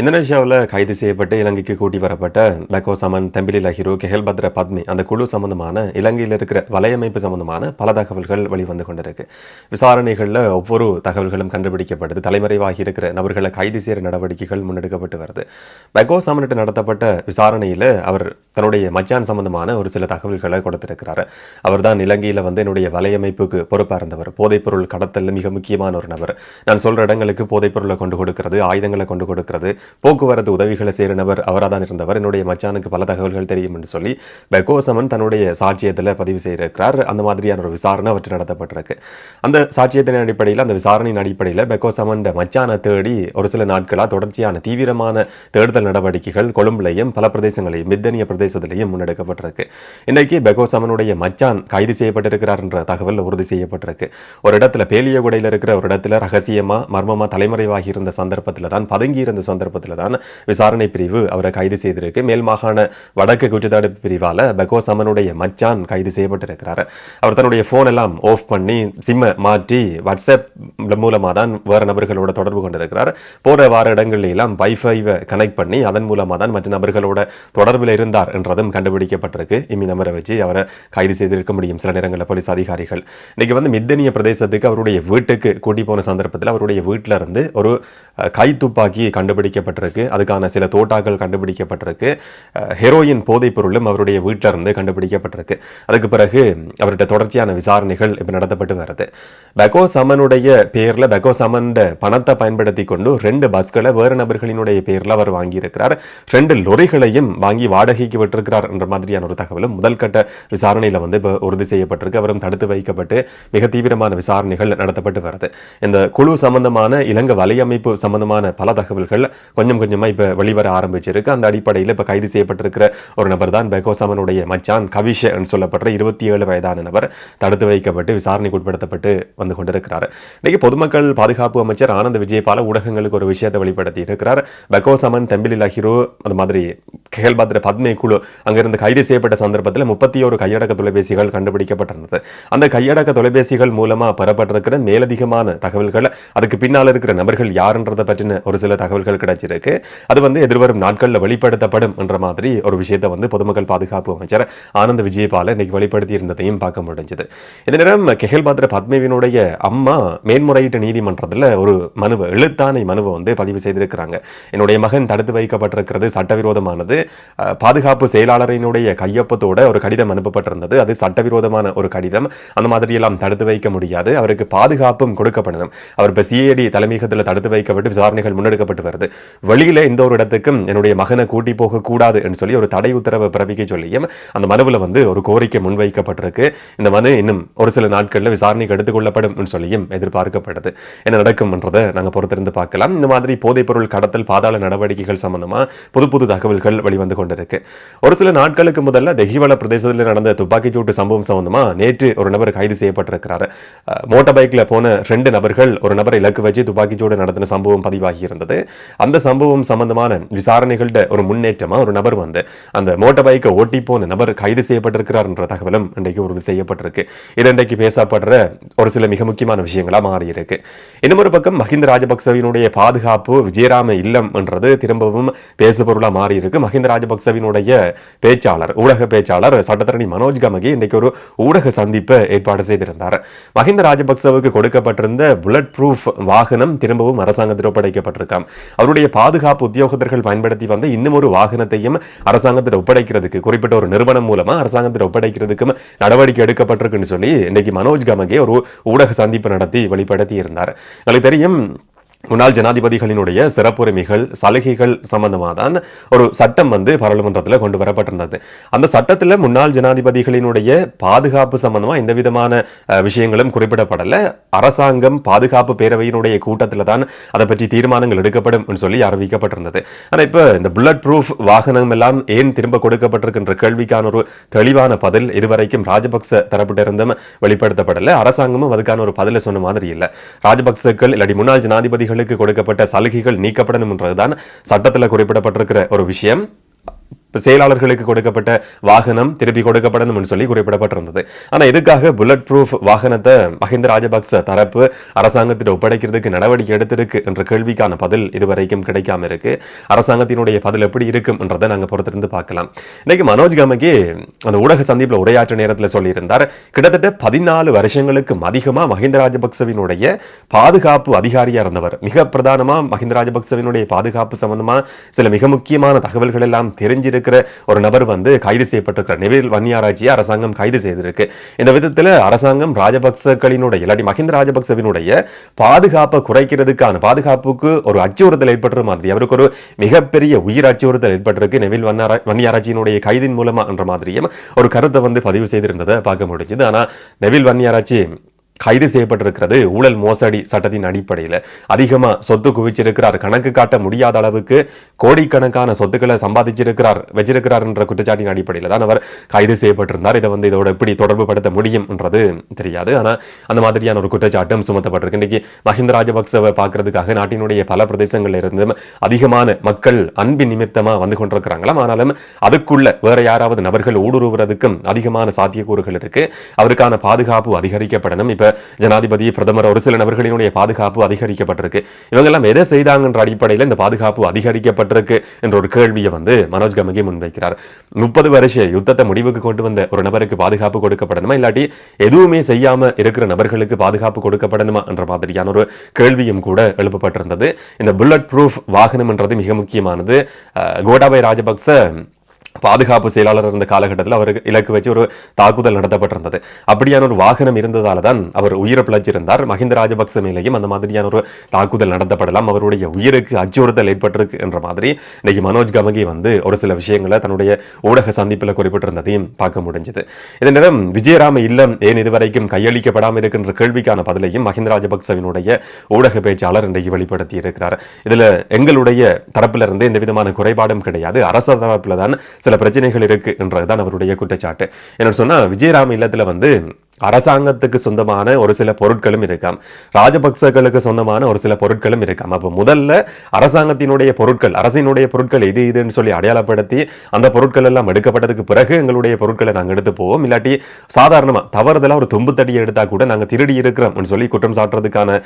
இந்தோனேஷியாவில் கைது செய்யப்பட்டு இலங்கைக்கு கூட்டி வரப்பட்ட லக்கோ சமன் தெம்பிலி லஹிரு கெஹல்பத்ர பத்மி அந்த குழு சம்பந்தமான இலங்கையில் இருக்கிற வலையமைப்பு சம்பந்தமான பல தகவல்கள் வெளிவந்து கொண்டிருக்கு. விசாரணைகளில் ஒவ்வொரு தகவல்களும் கண்டுபிடிக்கப்படுது. தலைமறைவாகி இருக்கிற நபர்களை கைது செய்கிற நடவடிக்கைகள் முன்னெடுக்கப்பட்டு வருது. லக்கோ சமனிட்டு நடத்தப்பட்ட விசாரணையில் அவர் தன்னுடைய மச்சான் சம்பந்தமான ஒரு சில தகவல்களை கொடுத்திருக்கிறாரு. அவர் தான் இலங்கையில் வந்து என்னுடைய வலையமைப்புக்கு பொறுப்பாக இருந்தவர் போதைப்பொருள் கடத்தல் மிக முக்கியமான ஒரு நபர். நான் சொல்கிற இடங்களுக்கு போதைப்பொருளை கொண்டு கொடுக்கறது ஆயுதங்களை கொண்டு கொடுக்கறது போக்குவரத்து உதவிகளை செய்கிற நபர் அவராக தான் இருந்தவர். என்னுடைய மச்சானுக்கு பல தகவல்கள் தெரியும் என்று சொல்லி பெக்கோசமன் தன்னுடைய சாட்சியத்தில் பதிவு செய்திருக்கிறார். அந்த மாதிரியான ஒரு விசாரணை அவற்றை நடத்தப்பட்டிருக்கு. அந்த சாட்சியத்தின் அடிப்படையில் அந்த விசாரணையின் அடிப்படையில் பெகோசமன் மச்சானை தேடி ஒரு சில நாட்களாக தொடர்ச்சியான தீவிரமான தேடுதல் நடவடிக்கைகள் கொழும்புலையும் பல பிரதேசங்களையும் மித்தனிய பிரதேச பிரதேசத்திலையும் முன்னெடுக்கப்பட்டிருக்கு. இன்னைக்கு பெகோசமனுடைய மச்சான் கைது செய்யப்பட்டிருக்கிறார் என்ற தகவல் உறுதி செய்யப்பட்டிருக்கு. ஒரு இடத்துல பேலியகுடையில் இருக்கிற ஒரு இடத்துல ரகசியமா மர்மமா தலைமறைவாகி இருந்த சந்தர்ப்பத்தில் தான் பதுங்கி இருந்த சந்தர்ப்பத்தில் தான் விசாரணை பிரிவு அவரை கைது செய்திருக்கு. மேல் மாகாண வடக்கு குற்றத்தடுப்பு பிரிவால பெகோசமனுடைய மச்சான் கைது செய்யப்பட்டிருக்கிறார். அவர் தன்னுடைய போன் எல்லாம் ஆஃப் பண்ணி சிம்மை மாற்றி வாட்ஸ்அப் மூலமாக தான் வேறு நபர்களோட தொடர்பு கொண்டிருக்கிறார். போற வார இடங்கள்ல வைஃபைவை கனெக்ட் பண்ணி அதன் மூலமாக தான் மற்ற நபர்களோட தொடர்பில் இருந்தார். இருக்கின்றதும் கண்டுபிடிக்கப்பட்டிருக்கு. இம்மி நம்பரை வச்சு அவரை கைது செய்திருக்க முடியும் சில நேரங்களில் போலீஸ் அதிகாரிகள். இன்னைக்கு வந்து மித்தனிய பிரதேசத்துக்கு அவருடைய வீட்டுக்கு கூட்டி போன சந்தர்ப்பத்தில் அவருடைய வீட்டில் இருந்து ஒரு கை துப்பாக்கி கண்டுபிடிக்கப்பட்டிருக்கு. அதுக்கான சில தோட்டாக்கள் கண்டுபிடிக்கப்பட்டிருக்கு. ஹெரோயின் போதைப் பொருளும் அவருடைய வீட்டில் இருந்து கண்டுபிடிக்கப்பட்டிருக்கு. அதுக்கு பிறகு அவர்கிட்ட தொடர்ச்சியான விசாரணைகள் இப்போ நடத்தப்பட்டு வருது. பெகோ சமனுடைய பேரில் பெகோ சமன் பணத்தை பயன்படுத்தி கொண்டு ரெண்டு பஸ்களை வேறு நபர்களினுடைய பேரில் அவர் வாங்கியிருக்கிறார். ரெண்டு லொரிகளையும் வாங்கி வாடகைக்கு விட்டிருக்கிறார் என்ற மாதிரியான ஒரு தகவலும் முதல் கட்ட விசாரணையில் வந்து இப்போ உறுதி செய்யப்பட்டிருக்கு. அவரும் தடுத்து வைக்கப்பட்டு மிக தீவிரமான விசாரணைகள் நடத்தப்பட்டு வருது. இந்த குழு சம்பந்தமான இலங்கை வலையமைப்பு சம்பந்தமான பல தகவல்கள் கொஞ்சம் கொஞ்சமாக இப்போ வெளிவர ஆரம்பிச்சிருக்கு. அந்த அடிப்படையில் இப்போ கைது செய்யப்பட்டிருக்கிற ஒரு நபர் தான் பெகோசாமனுடைய மச்சான் கவிஷ என்று சொல்லப்படுற இருபத்தி ஏழு வயதான நபர் தடுத்து வைக்கப்பட்டு விசாரணைக்கு உட்படுத்தப்பட்டு வந்து கொண்டிருக்கிறார். இன்றைக்கு பொதுமக்கள் பாதுகாப்பு அமைச்சர் ஆனந்த் விஜயபால ஊடகங்களுக்கு ஒரு விஷயத்தை வெளிப்படுத்தி இருக்கிறார் பெகோசமன் தெம்பிலி லஹிரோ அது மாதிரி கேல்பத்ர பத்மே குழு அங்கிருந்து கைது செய்யப்பட்ட சந்தர்ப்பத்தில் முப்பத்தி ஒரு கையடக்க தொலைபேசிகள் கண்டுபிடிக்கப்பட்டிருந்தது. அந்த கையடக்க தொலைபேசிகள் மூலமாக பெறப்பட்டிருக்கிற மேலதிகமான தகவல்கள் அதுக்கு பின்னால் இருக்கிற நபர்கள் யாருன்றதை பற்றின ஒரு சில தகவல்கள் கிடைச்சிருக்கு. அது வந்து எதிர்வரும் நாட்களில் வெளிப்படுத்தப்படும் என்ற மாதிரி ஒரு விஷயத்தை வந்து பொதுமக்கள் பாதுகாப்பு அமைச்சர் ஆனந்த் விஜயபால இன்னைக்கு வெளிப்படுத்தி இருந்ததையும் பார்க்க முடிஞ்சது. இந்த நேரம் கெஹல்பாத்ர பத்மேவினுடைய அம்மா மேன்முறையீட்டு நீதிமன்றத்தில் ஒரு மனுவை எழுத்தானை மனுவை வந்து பதிவு செய்திருக்கிறாங்க. என்னுடைய மகன் தடுத்து வைக்கப்பட்டிருக்கிறது சட்டவிரோதமானது. பாதுகாப்பு பாதுகாப்பு செயலாளரினுடைய கையொப்பத்தோட ஒரு கடிதம் அனுப்பப்பட்டிருந்தது. அது சட்டவிரோதமான ஒரு கடிதம். அந்த மாதிரியெல்லாம் தடுத்து வைக்க முடியாது. அவருக்கு பாதுகாப்பும் கொடுக்கப்படணும். அவர் இப்போ சிஐடி தலைமையகத்தில் தடுத்து வைக்கப்பட்டு விசாரணைகள் முன்னெடுக்கப்பட்டு வருது. வெளியில எந்த ஒரு இடத்துக்கும் என்னுடைய மகனை கூட்டி போகக்கூடாது என்று சொல்லி ஒரு தடை உத்தரவை பிறப்பிக்க சொல்லியும் அந்த மனுவில் வந்து ஒரு கோரிக்கை முன்வைக்கப்பட்டிருக்கு. இந்த மனு இன்னும் ஒரு சில நாட்களில் விசாரணைக்கு எடுத்துக்கொள்ளப்படும் என்று சொல்லியும் எதிர்பார்க்கப்படுது. என்ன நடக்கும்ன்றதை நாங்கள் பொறுத்திருந்து பார்க்கலாம். இந்த மாதிரி போதைப்பொருள் கடத்தல் பாதாள நடவடிக்கைகள் சம்பந்தமாக புது புது தகவல்கள் வெளிவந்து கொண்டிருக்கு. ஒரு சில நாட்களுக்கு முதல்ல தெஹிவள பிரதேசத்தில் நடந்த துப்பாக்கிச்சூட்டு சம்பவம் சம்பந்தமாக நேற்று ஒரு நபர் கைது செய்யப்பட்டிருக்கிறார். மோட்டார் பைக்கில் போன ரெண்டு நபர்கள் ஒரு நபரை இலக்கு வச்சு துப்பாக்கிச்சூடு நடத்தின சம்பவம் பதிவாகி இருந்தது அந்த சம்பவம் சம்பந்தமான விசாரணைகளோட ஒரு முன்னேற்றமாக ஒரு நபர் வந்து அந்த மோட்டார் பைக்கை ஓட்டி போன நபர் கைது செய்யப்பட்டிருக்கிறார் என்ற தகவலும் இன்றைக்கு உறுதி செய்யப்பட்டிருக்கு. இது இன்றைக்கு பேசப்படுற ஒரு சில மிக முக்கியமான விஷயங்களாக மாறி இருக்கு இன்னும் ஒரு பக்கம் மஹிந்த ராஜபக்சவினுடைய பாதுகாப்பு விஜயராம இல்லம் என்றது திரும்பவும் பேசுபொருளாக மாறி இருக்கு மஹிந்த ராஜபக்சவினுடைய பேச்சாளர் ஊடக பேச்சாளர் சட்டத்தரணி மனோஜ் கமகி இன்னைக்கு ஒரு ஊடக சந்திப்பை ஏற்பாடு செய்திருந்தார். மஹிந்த ராஜபக்சவுக்கு கொடுக்கப்பட்டிருந்த புல்லட் ப்ரூஃப் வாகனம் திரும்பவும் அரசாங்கத்தில் ஒப்படைக்கப்பட்டிருக்காம். அவருடைய பாதுகாப்பு உத்தியோகத்தர்கள் பயன்படுத்தி வந்த இன்னும் ஒரு வாகனத்தையும் அரசாங்கத்தில் ஒப்படைக்கிறதுக்கு குறிப்பிட்ட ஒரு நிறுவனம் மூலமா அரசாங்கத்தில் ஒப்படைக்கிறதுக்கும் நடவடிக்கை எடுக்கப்பட்டிருக்குன்னு சொல்லி இன்னைக்கு மனோஜ் கமகே ஒரு ஊடக சந்திப்பு நடத்தி வெளிப்படுத்தி இருந்தார் தெரியும் முன்னாள் ஜனாதிபதிகளினுடைய சிறப்புரிமைகள் சலுகைகள் சம்பந்தமாக தான் ஒரு சட்டம் வந்து பாராளுமன்றத்தில் கொண்டு வரப்பட்டிருந்தது. அந்த சட்டத்தில் முன்னாள் ஜனாதிபதிகளினுடைய பாதுகாப்பு சம்பந்தமாக எந்த விதமான விஷயங்களும் குறிப்பிடப்படலை. அரசாங்கம் பாதுகாப்பு பேரவையினுடைய கூட்டத்தில் தான் அதை பற்றி தீர்மானங்கள் எடுக்கப்படும் சொல்லி அறிவிக்கப்பட்டிருந்தது. ஆனால் இப்போ இந்த புல்லட் ப்ரூஃப் வாகனம் எல்லாம் ஏன் திரும்ப கொடுக்கப்பட்டிருக்கின்ற கேள்விக்கான ஒரு தெளிவான பதில் இதுவரைக்கும் ராஜபக்ச தரப்பிட்டிருந்தும் வெளிப்படுத்தப்படலை. அரசாங்கமும் அதுக்கான ஒரு பதிலை சொன்ன மாதிரி இல்லை. ராஜபக்சக்கள் இல்லாட்டி முன்னாள் ஜனாதிபதி ஜனாதிபதிகளுக்கு கொடுக்கப்பட்ட சலுகைகள் நீக்கப்படணும் என்றதுதான் சட்டத்தில் குறிப்பிடப்பட்டிருக்கிற ஒரு விஷயம். இப்போ செயலாளர்களுக்கு கொடுக்கப்பட்ட வாகனம் திருப்பி கொடுக்கப்படணும்னு சொல்லி குறிப்பிடப்பட்டிருந்தது. ஆனால் இதுக்காக புல்லட் ப்ரூஃப் வாகனத்தை மஹிந்த ராஜபக்ச தரப்பு அரசாங்கத்திட்ட ஒப்படைக்கிறதுக்கு நடவடிக்கை எடுத்திருக்கு என்ற கேள்விக்கான பதில் இதுவரைக்கும் கிடைக்காம இருக்கு. அரசாங்கத்தினுடைய பதில் எப்படி இருக்கும் நாங்கள் பொறுத்திருந்து பார்க்கலாம். இன்னைக்கு மனோஜ் கமகி அந்த ஊடக சந்திப்புல உரையாற்ற நேரத்தில் சொல்லியிருந்தார் கிட்டத்தட்ட பதினாலு வருஷங்களுக்கு அதிகமா மஹிந்த ராஜபக்சவினுடைய பாதுகாப்பு அதிகாரியா இருந்தவர். மிக பிரதானமா மஹிந்த ராஜபக்சவினுடைய பாதுகாப்பு சம்பந்தமாக சில மிக முக்கியமான தகவல்கள் எல்லாம் தெரிஞ்சிருக்கு. இருக்கிற ஒரு நபர் வந்து கைது செய்யப்பட்டிருக்கிறார் நிவில் வன்னியாராய்ச்சியை அரசாங்கம் கைது செய்திருக்கு. இந்த விதத்தில் அரசாங்கம் ராஜபக்சக்களினுடைய இல்லாட்டி மஹிந்த ராஜபக்சவினுடைய பாதுகாப்பை குறைக்கிறதுக்கான பாதுகாப்புக்கு ஒரு அச்சுறுத்தல் ஏற்பட்டுற மாதிரி அவருக்கு ஒரு மிகப்பெரிய உயிர் அச்சுறுத்தல் ஏற்பட்டிருக்கு நெவில் வன்னாரா வன்னியாராய்ச்சியினுடைய கைதின் மூலமா என்ற மாதிரியும் ஒரு கருத்தை வந்து பதிவு செய்திருந்ததை பார்க்க முடிஞ்சது. ஆனால் நெவில் வன்னியாராய்ச்சி கைது செய்யப்பட்டிருக்கிறது. ஊழல் மோசடி சட்டத்தின் அடிப்படையில். அதிகமா சொத்து குவிச்சிருக்கிறார். கணக்கு காட்ட முடியாத அளவுக்கு கோடிக்கணக்கான சொத்துக்களை சம்பாதிச்சிருக்கிறார் வச்சிருக்கிறார் என்ற குற்றச்சாட்டின் அடிப்படையில் தான் அவர் கைது செய்யப்பட்டிருந்தார். இதை வந்து இதோட எப்படி தொடர்பு படுத்த முடியும் என்றது தெரியாது. ஆனால் அந்த மாதிரியான ஒரு குற்றச்சாட்டும் சுமத்தப்பட்டிருக்கு. இன்னைக்கு மஹிந்த ராஜபக்சவை பார்க்கறதுக்காக நாட்டினுடைய பல பிரதேசங்களில் இருந்தும் அதிகமான மக்கள் அன்பின் நிமித்தமாக வந்து கொண்டிருக்கிறாங்களாம். ஆனாலும் அதுக்குள்ள வேற யாராவது நபர்கள் ஊடுருவுறதுக்கும் அதிகமான சாத்தியக்கூறுகள் இருக்கு. அவருக்கான பாதுகாப்பு அதிகரிக்கப்படணும். இப்ப ஜனாதிபதி பிரதமர் ஒரு சில நபர்களினுடைய பாதுகாப்பு அதிகரிக்கப்பட்டிருக்கு. இவங்கெல்லாம் எதை செய்தாங்கன்ற அடிப்படையில் இந்த பாதுகாப்பு அதிகரிக்கப்பட்டிருக்கு என்ற ஒரு கேள்வியை வந்து மனோஜ் கமகி முன்வைக்கிறார். முப்பது வருஷ யுத்தத்தை முடிவுக்கு கொண்டு வந்த ஒரு நபருக்கு பாதுகாப்பு கொடுக்கப்படணுமா? இல்லாட்டி எதுவுமே செய்யாம இருக்கிற நபர்களுக்கு பாதுகாப்பு கொடுக்கப்படணுமா? என்ற மாதிரியான ஒரு கேள்வியும் கூட எழுப்பப்பட்டிருந்தது. இந்த புல்லட் ப்ரூஃப் வாகனம் என்றது மிக முக்கியமானது. கோடாபாய் ராஜபக்ச பாதுகாப்பு செயலாளர் இருந்த காலகட்டத்தில் அவருக்கு இலக்கு வச்சு ஒரு தாக்குதல் நடத்தப்பட்டிருந்தது. அப்படியான ஒரு வாகனம் இருந்ததால தான் அவர் உயிரை பிழைச்சிருந்தார். மஹிந்த ராஜபக்ச மேலேயும் அந்த மாதிரியான ஒரு தாக்குதல் நடத்தப்படலாம். அவருடைய உயிருக்கு அச்சுறுத்தல் ஏற்பட்டிருக்கு என்ற மாதிரி இன்னைக்கு மனோஜ் கமகி வந்து ஒரு சில விஷயங்களை தன்னுடைய ஊடக சந்திப்பில் குறிப்பிட்டிருந்ததையும் பார்க்க முடிஞ்சது. இதே நேரம் விஜயராம இல்லம் ஏன் இதுவரைக்கும் கையளிக்கப்படாமல் இருக்கின்ற கேள்விக்கான பதிலையும் மஹிந்த ராஜபக்சவினுடைய ஊடக பேச்சாளர் இன்றைக்கு வெளிப்படுத்தி இருக்கிறார் இதுல எங்களுடைய தரப்பிலிருந்து எந்த விதமான குறைபாடும் கிடையாது. அரச தரப்பில் தான் சில பிரச்சனைகள் இருக்கு என்றதுதான் அவருடைய குற்றச்சாட்டு. என்ன சொன்னா விஜயராம இல்லத்தில் வந்து அரசாங்கத்துக்கு சொந்தமான ஒரு சில பொருட்களும் இருக்காம். ராஜபக்சர்களுக்கு சொந்தமான ஒரு சில பொருட்களும் இருக்காம். அப்போ முதல்ல அரசாங்கத்தினுடைய பொருட்கள் அரசினுடைய பொருட்கள் இது இதுன்னு சொல்லி அடையாளப்படுத்தி அந்த பொருட்கள் எல்லாம் எடுக்கப்பட்டதுக்கு பிறகு எங்களுடைய பொருட்களை நாங்கள் எடுத்து போவோம். இல்லாட்டி சாதாரணமாக தவறுதலாக ஒரு தும்பு தடியை எடுத்தால் கூட நாங்கள் திருடி இருக்கிறோம்னு சொல்லி குற்றம் சாட்டுறதுக்கான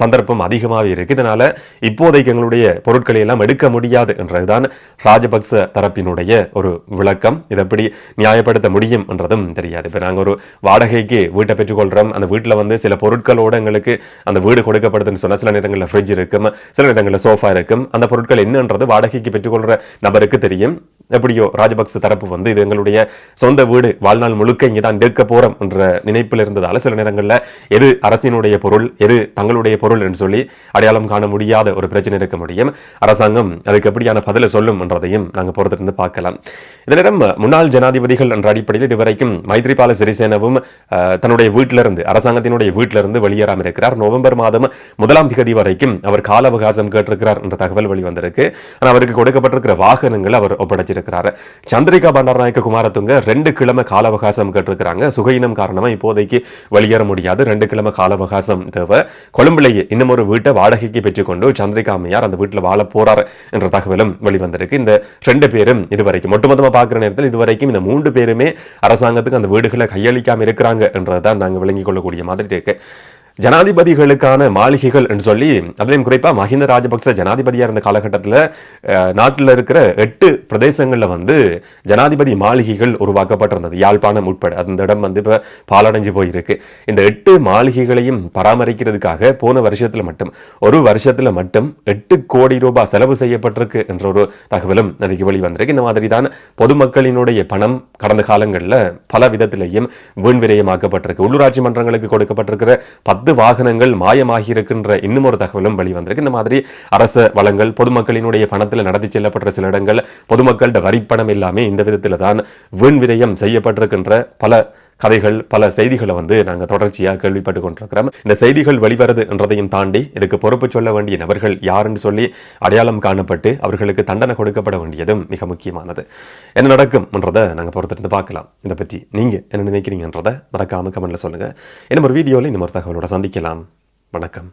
சந்தர்ப்பம் அதிகமாகவே இருக்கு. இதனால இப்போதைக்கு எங்களுடைய பொருட்களை எல்லாம் எடுக்க முடியாது என்றதுதான் ராஜபக்ச தரப்பினுடைய ஒரு விளக்கம். இதை எப்படி நியாயப்படுத்த முடியும் என்றதும் தெரியாது. இப்போ நாங்கள் ஒரு வாடகை வாடகைக்கு வீட்டை பெற்றுக்கொள்கிறோம் அந்த வீட்டில் வந்து சில பொருட்களோடு எங்களுக்கு அந்த வீடு கொடுக்கப்படுதுன்னு சொன்னால் சில நேரங்களில் ஃப்ரிட்ஜ் இருக்கும். சில நேரங்களில் சோஃபா இருக்கும். அந்த பொருட்கள் என்னன்றது வாடகைக்கு பெற்றுக்கொள்கிற நபருக்கு தெரியும். எப்படியோ ராஜபக்ச தரப்பு வந்து இது எங்களுடைய சொந்த வீடு. வாழ்நாள் முழுக்க இங்கே தான் இருக்க போகிறோம் என்ற நினைப்பில் இருந்ததால் சில நேரங்களில் எது அரசினுடைய பொருள் எது தங்களுடைய பொருள் என்று சொல்லி அடையாளம் காண முடியாத ஒரு பிரச்சனை இருக்க முடியும். அரசாங்கம் அதுக்கு எப்படியான பதிலை சொல்லும் என்றதையும் நாங்கள் பொறுத்திருந்து பார்க்கலாம். இதனிடம் முன்னாள் ஜனாதிபதிகள் என்ற அடிப்படையில் இதுவரைக்கும் மைத்ரிபால சிறிசேனவும் தன்னுடைய வீட்டிலிருந்து அரசாங்கத்தினுடைய வீட்டிலிருந்து வெளியேறாமல் இருக்கிறார். நவம்பர் மாதம் முதலாம் திகதி வரைக்கும் அவர் கால அவகாசம் கேட்டிருக்கிறார் என்ற தகவல் வெளிவந்திருக்கு. ஆனால் அவருக்கு கொடுக்கப்பட்டிருக்கிற வாகனங்கள் அவர் ஒப்படைச்சிருக்கிறார். சந்திரிகா பண்டாரநாயக்க குமாரத்துங்க ரெண்டு கிழமை கால அவகாசம் கேட்டிருக்கிறாங்க. சுகையினம் காரணமா இப்போதைக்கு வெளியேற முடியாது. ரெண்டு கிழமை கால அவகாசம் தேவை. கொழும்புலேயே இன்னும் ஒரு வீட்டை வாடகைக்கு பெற்றுக்கொண்டு சந்திரிகா அம்மையார் அந்த வீட்டில் வாழ போறார் என்ற தகவலும் வெளிவந்திருக்கு. இந்த ரெண்டு பேரும் இதுவரைக்கும் ஒட்டுமொத்தமாக பார்க்குற நேரத்தில் இதுவரைக்கும் இந்த மூன்று பேருமே அரசாங்கத்துக்கு அந்த வீடுகளை கையளிக்காம இருக்கிறாங்க. என்றதான் நாங்கள் விளங்கிக் கொள்ளக்கூடிய மாதிரி இருக்கு. ஜனாதிபதிகளுக்கான மாளிகைகள் என்று சொல்லி அதுலயும் குறிப்பாக மஹிந்த ராஜபக்ச ஜனாதிபதியாக இருந்த காலகட்டத்தில் நாட்டில் இருக்கிற எட்டு பிரதேசங்களில் வந்து ஜனாதிபதி மாளிகைகள் உருவாக்கப்பட்டிருந்தது. யாழ்ப்பாணம் உட்பட. அந்த இடம் வந்து இப்போ பாலடைஞ்சு போயிருக்கு. இந்த எட்டு மாளிகைகளையும் பராமரிக்கிறதுக்காக போன வருஷத்தில் மட்டும் ஒரு வருஷத்தில் மட்டும் எட்டு கோடி ரூபாய் செலவு செய்யப்பட்டிருக்கு என்ற ஒரு தகவலும் இன்னைக்கு வெளிவந்திருக்கு. இந்த மாதிரி தான் பொதுமக்களினுடைய பணம் கடந்த காலங்களில் பல விதத்திலையும் வீண் விரயமாக்கப்பட்டிருக்கு. உள்ளூராட்சி மன்றங்களுக்கு கொடுக்கப்பட்டிருக்கிற பத்து வாகனங்கள் மாயமாகி இருக்கின்ற இன்னும் ஒரு தகவலும் வெளிவந்திருக்கு. இந்த மாதிரி அரச வளங்கள் பொதுமக்களினுடைய பணத்தில் நடத்தி செல்லப்படுற சில இடங்கள் பொதுமக்களோட வரிப்பணம் எல்லாமே இந்த விதத்தில் தான் வீண் விரயம் செய்யப்பட்டிருக்கின்ற பல கதைகள் பல செய்திகளை வந்து நாங்கள் தொடர்ச்சியாக கேள்விப்பட்டு கொண்டிருக்கிறோம். இந்த செய்திகள் வெளிவருது என்றதையும் தாண்டி இதுக்கு பொறுப்பு சொல்ல வேண்டிய நபர்கள் யாருன்னு சொல்லி அடையாளம் காணப்பட்டு அவர்களுக்கு தண்டனை கொடுக்கப்பட வேண்டியதும் மிக முக்கியமானது. என்ன நடக்கும் என்றதை நாங்கள் பொறுத்திருந்து பார்க்கலாம். இதை பற்றி நீங்கள் என்ன நினைக்கிறீங்கன்றதை மறக்காம கமெண்ட்டில் சொல்லுங்க. இன்னும் ஒரு வீடியோவில் இன்னும் ஒரு தகவலோட சந்திக்கலாம். வணக்கம்.